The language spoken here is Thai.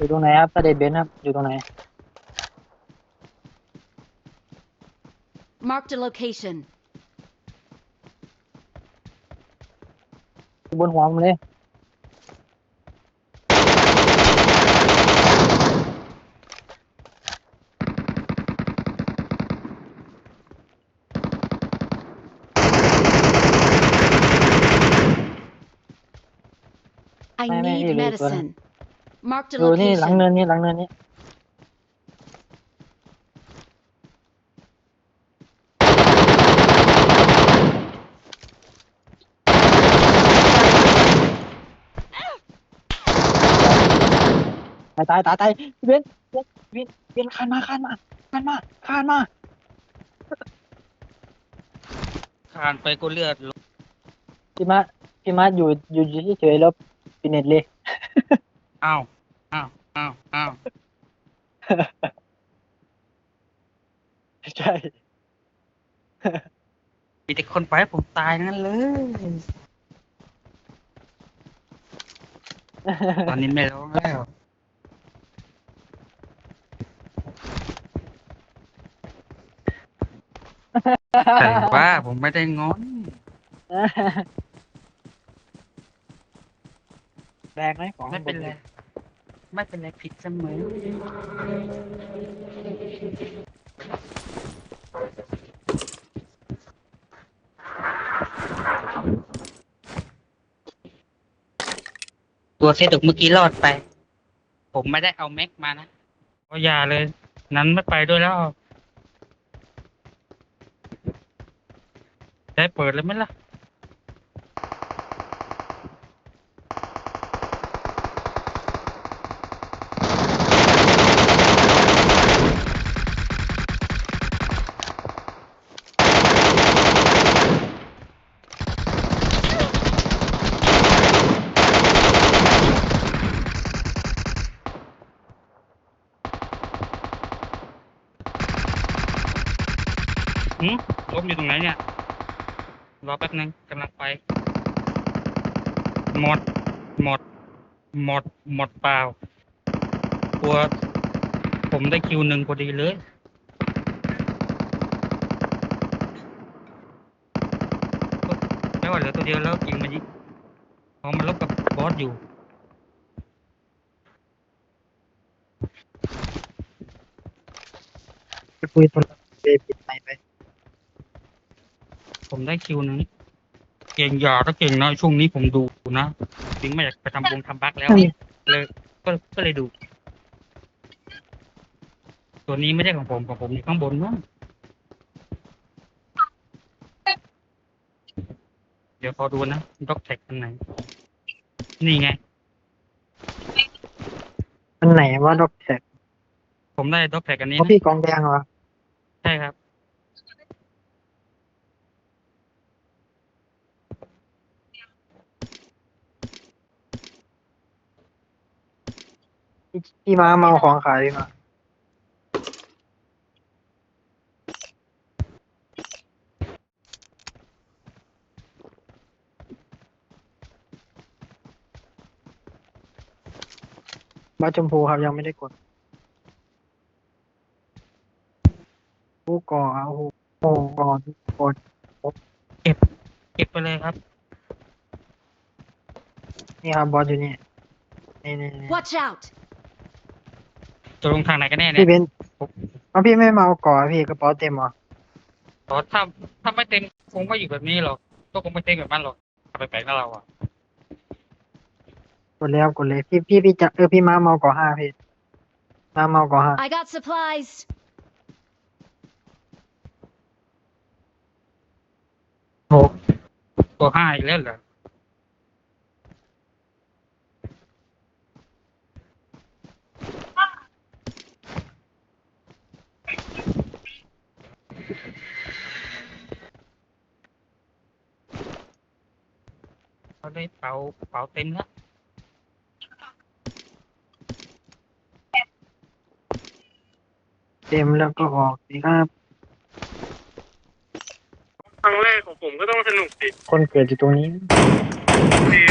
อยู่ตรงไหนครับประเด็นเบนซ์ครับ อยู่ตรงไหน Marked a location. อยู่บนหัวผมเลย I Mày- mày need đi lùi qua. medicine. Marked a อยู่นี่หลัง location. เนินนี่หลังเนินนี่ตายตายตายตายเบนซ์เบนซ์เบนซ์เบนซ์คานมาคานมาคานมาคานมาคานไปก็เลือดลงพี่มาพี่มาอยู่อยู่เฉยๆแล้วปินเน็ตเลย อ้าวอ้าวอ้าวอ้าวใช่ มีแต่คนไปให้ผมตายนั่นเลย ตอนนี้ไม่ร้องแล้ว แต่ว่าผมไม่ได้งอนแดงไหมของไม่เป็นไร ไม่เป็นไรผิดเสมอ ตัวเซตุกเมื่อกี้รอดไป ผมไม่ได้เอาแม็กมานะก็อย่าเลย นั้นไม่ไปด้วยแล้ว ได้เปิดเลยไหมล่ะ หืมล้มอยู่ตรงไหนเนี่ย รอแป๊บนึงกำลังไป หมด หมด หมด หมดเปล่าตัวผมได้คิวหนึ่งพอดีเลยแค่ว่าเหลือตัวเดียวแล้วยิงมายิงพอมันลบกับบอสอยู่ไปคุยโทรศัพท์ไปปิดไมค์ไป ผมได้คิวหนึ่งเก่งอย่าถ้าเก่งนะช่วงนี้ผมดูนะถึงไม่อยากไปทำวงทำบักแล้ว เลยก็ก็เลยดู ตัวนี้ไม่ใช่ของผมของผมอยู่ข้างบนนู้นเดี๋ยวขอดูนะด็อกแท็กอันไหน นี่ไง อันไหนว่าด็อกแท็กผมได้ด็อกแท็กอันนี้เพราะนะพี่กองแดงเหรอ ใช่ครับ พี่พี่มาเมาของขายดีกว่าบ้านชมพูครับยังไม่ได้กดผู้ก่อเอาโอ้ก่อนกดเก็บไปเลยครับ นี่ครับบอสอยู่นี่นี่นี่นี่ Watch out! จะลงทางไหนกันแน่เนี่พี่ยเบนซ์เอาพี่ไม่เมาก่อนพี่กระเป๋าเต็มเหรออ๋อถ้าถ้าไม่เต็มคงไม่อยู่แบบนี้หรอก ก็คงไม่เต็มแบบนั้นหรอกไปแปลกๆนะเราอะ กดแล้วกดเลยพี่พี่พี่จะเออพี่มาเมาก่อห้าพี่มาเมาก่อห้า I got supplies. โหตัวห้าอีกแล้วเหรอ เขาได้เป๋าเป๋าเต็มแล้วเต็มแล้วก็ออกสิครับครั้งแรกของผมก็ต้องสนุกดิคนเกิดอยู่ตรงนี้ ดี